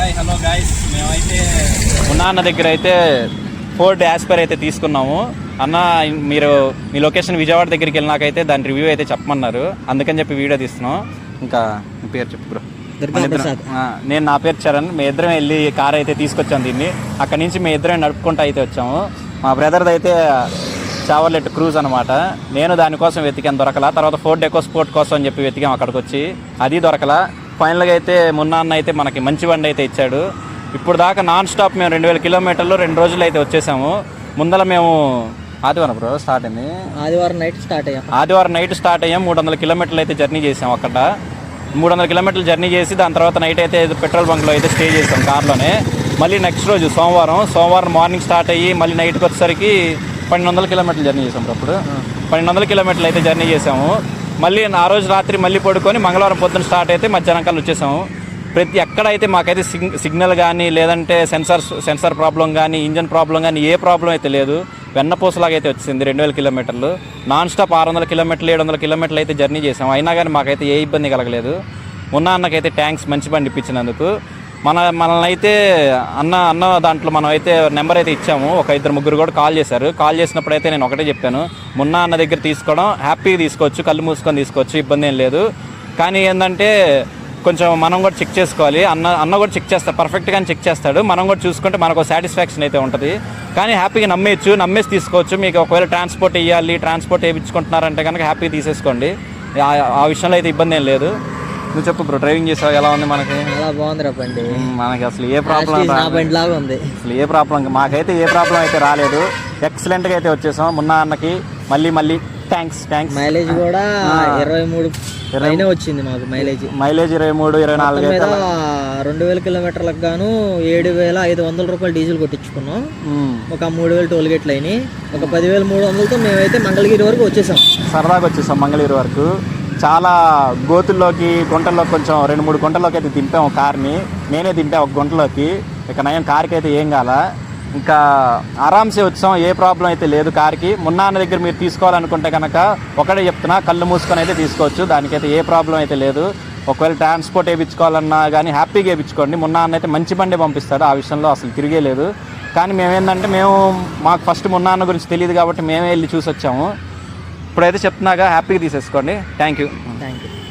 Hi hello guys మేమైతే ఉన్న అన్న దగ్గర అయితే ఫోర్డ్ యాస్పైర్ అయితే తీసుకున్నాము. అన్న మీరు మీ లొకేషన్ విజయవాడ దగ్గరికి వెళ్ళినాకైతే దాని రివ్యూ అయితే చెప్పమన్నారు. అందుకని చెప్పి వీడియో తీస్తున్నాం. ఇంకా మీ పేరు చెప్పు బ్రో నేను నా పేరు చరణ్. మీ ఇద్దరం వెళ్ళి కార్ అయితే తీసుకొచ్చాం దీన్ని. అక్కడి నుంచి మీ ఇద్దరం నడుపుకుంటూ అయితే వచ్చాము. మా బ్రదర్ది అయితే చావర్లెట్ క్రూజ్ అనమాట నేను దానికోసం వెతికాను. దొరకలా. తర్వాత ఫోర్డ్ ఎకో స్పోర్ట్ కోసం అని చెప్పి వెతికాం అక్కడికి వచ్చి. అది దొరకలా. ఫైనల్గా అయితే మొన్న అన్న అయితే మనకి మంచి బండి అయితే ఇచ్చాడు. ఇప్పుడు దాకా నాన్ స్టాప్ మేము రెండు వేల కిలోమీటర్లు రెండు రోజులు అయితే వచ్చేసాము. ముందర మేము ఆదివారం బ్రో స్టార్ట్ అయింది. ఆదివారం నైట్ స్టార్ట్ అయ్యాం. ఆదివారం నైట్ స్టార్ట్ అయ్యాం. మూడు వందల కిలోమీటర్లు అయితే జర్నీ చేసాం అక్కడ. మూడు వందల కిలోమీటర్లు జర్నీ చేసి దాని తర్వాత నైట్ అయితే పెట్రోల్ బంక్లో అయితే స్టే చేసాం కార్లోనే. మళ్ళీ నెక్స్ట్ రోజు సోమవారం. సోమవారం మార్నింగ్ స్టార్ట్ అయ్యి మళ్ళీ నైట్కి వచ్చేసరికి పన్నెండు వందల కిలోమీటర్లు జర్నీ చేసాం బ్రో అప్పుడు. పన్నెండు వందల కిలోమీటర్లు అయితే జర్నీ చేసాము. మళ్ళీ ఆ రోజు రాత్రి మళ్ళీ పడుకొని మంగళవారం పొద్దున స్టార్ట్ అయితే మధ్యాహ్నం కల్లా వచ్చేసాము. ప్రతి ఎక్కడైతే మాకైతే సిగ్ సిగ్నల్ కానీ లేదంటే సెన్సార్ సెన్సార్ ప్రాబ్లం కానీ ఇంజన్ ప్రాబ్లం కానీ ఏ ప్రాబ్లం అయితే లేదు వెన్నపూసలాగా అయితే వచ్చింది రెండు వేల కిలోమీటర్లు. నాన్ స్టాప్ ఆరు వందల కిలోమీటర్లు ఏడు వందల కిలోమీటర్లు అయితే జర్నీ చేసాం అయినా కానీ మాకైతే ఏ ఇబ్బంది కలగలేదు. ఉన్న అన్నకైతే ట్యాంక్స్ మంచి బండి ఇప్పించినందుకు. మన మనల్ని అయితే అన్న అన్న దాంట్లో మనం అయితే నెంబర్ అయితే ఇచ్చాము. ఒక ఇద్దరు ముగ్గురు కూడా కాల్ చేశారు. కాల్ చేసినప్పుడు అయితే నేను ఒకటే చెప్పాను. మున్న అన్న దగ్గర తీసుకోవడం హ్యాపీగా తీసుకోవచ్చు కళ్ళు మూసుకొని తీసుకోవచ్చు ఇబ్బంది ఏం లేదు. కానీ ఏంటంటే కొంచెం మనం కూడా చెక్ చేసుకోవాలి. అన్న అన్న కూడా చెక్ చేస్తాడు పర్ఫెక్ట్గా చెక్ చేస్తాడు. మనం కూడా చూసుకుంటే మనకు సాటిస్ఫాక్షన్ అయితే ఉంటుంది. కానీ హ్యాపీగా నమ్మేయచ్చు నమ్మేసి తీసుకోవచ్చు. మీకు ఒకవేళ ట్రాన్స్పోర్ట్ ఇవ్వాలి ట్రాన్స్పోర్ట్ వేయించుకుంటున్నారంటే కనుక హ్యాపీగా తీసేసుకోండి. ఆ- ఆ విషయంలో అయితే ఇబ్బంది ఏం లేదు. నువ్వు చెప్పు బ్రో డ్రైవింగ్ చేసావు? ఎలా ఉంది మనకి? చాలా బాగుందిరా బండి. మనకి అసలు ఏ ప్రాబ్లం నా బండి లాగా ఉంది. అసలు ఏ ప్రాబ్లం మాకైతే ఏ ప్రాబ్లం అయితే రాలేదు. ఎక్సలెంట్గా అయితే వచ్చేసాం. మున్నా అన్నకి మళ్ళీ మళ్ళీ థ్యాంక్స్ థ్యాంక్స్ మైలేజ్ కూడా. ఇరవై మూడు పైన వచ్చింది మాకు మైలేజ్ మైలేజ్ ఇరవై మూడు ఇరవై నాలుగు మీద రెండు వేల కిలోమీటర్లకు గాను ఏడు వేల ఐదు వందల రూపాయలు డీజిల్ కొట్టించుకున్నాం. ఒక మూడు వేలు టోల్ గేట్లు అయినాయి. ఒక పదివేల మూడు వందలతో మేమైతే మంగళగిరి వరకు వచ్చేసాం. సరదాగా వచ్చేసాం మంగళగిరి వరకు. చాలా గోతుల్లోకి గుంటల్లోకి కొంచెం రెండు మూడు గుంటల్లోకి అయితే దింపాము కార్ని. నేనే దింపా ఒక గుంటలోకి ఇక నయం కార్కి అయితే ఏం కాల. ఇంకా ఆరామ్సే వచ్చాం ఏ ప్రాబ్లం అయితే లేదు కార్కి. మున్నాన్న దగ్గర మీరు తీసుకోవాలనుకుంటే కనుక ఒకటే చెప్తున్నా కళ్ళు మూసుకొని అయితే తీసుకోవచ్చు. దానికైతే ఏ ప్రాబ్లం అయితే లేదు. ఒకవేళ ట్రాన్స్పోర్ట్ వేయించుకోవాలన్నా కానీ హ్యాపీగా వేయించుకోండి. మున్నాన్న అయితే మంచి బండి పంపిస్తాడు. ఆ విషయంలో అసలు తిరిగే లేదు. కానీ మేమేంటంటే మేము మాకు ఫస్ట్ మున్నాన్న గురించి తెలియదు కాబట్టి మేమే వెళ్ళి చూసి వచ్చాము ఇప్పుడైతే చెప్తున్నాగా హ్యాపీగా తీసేసుకోండి. Thank you. Thank you.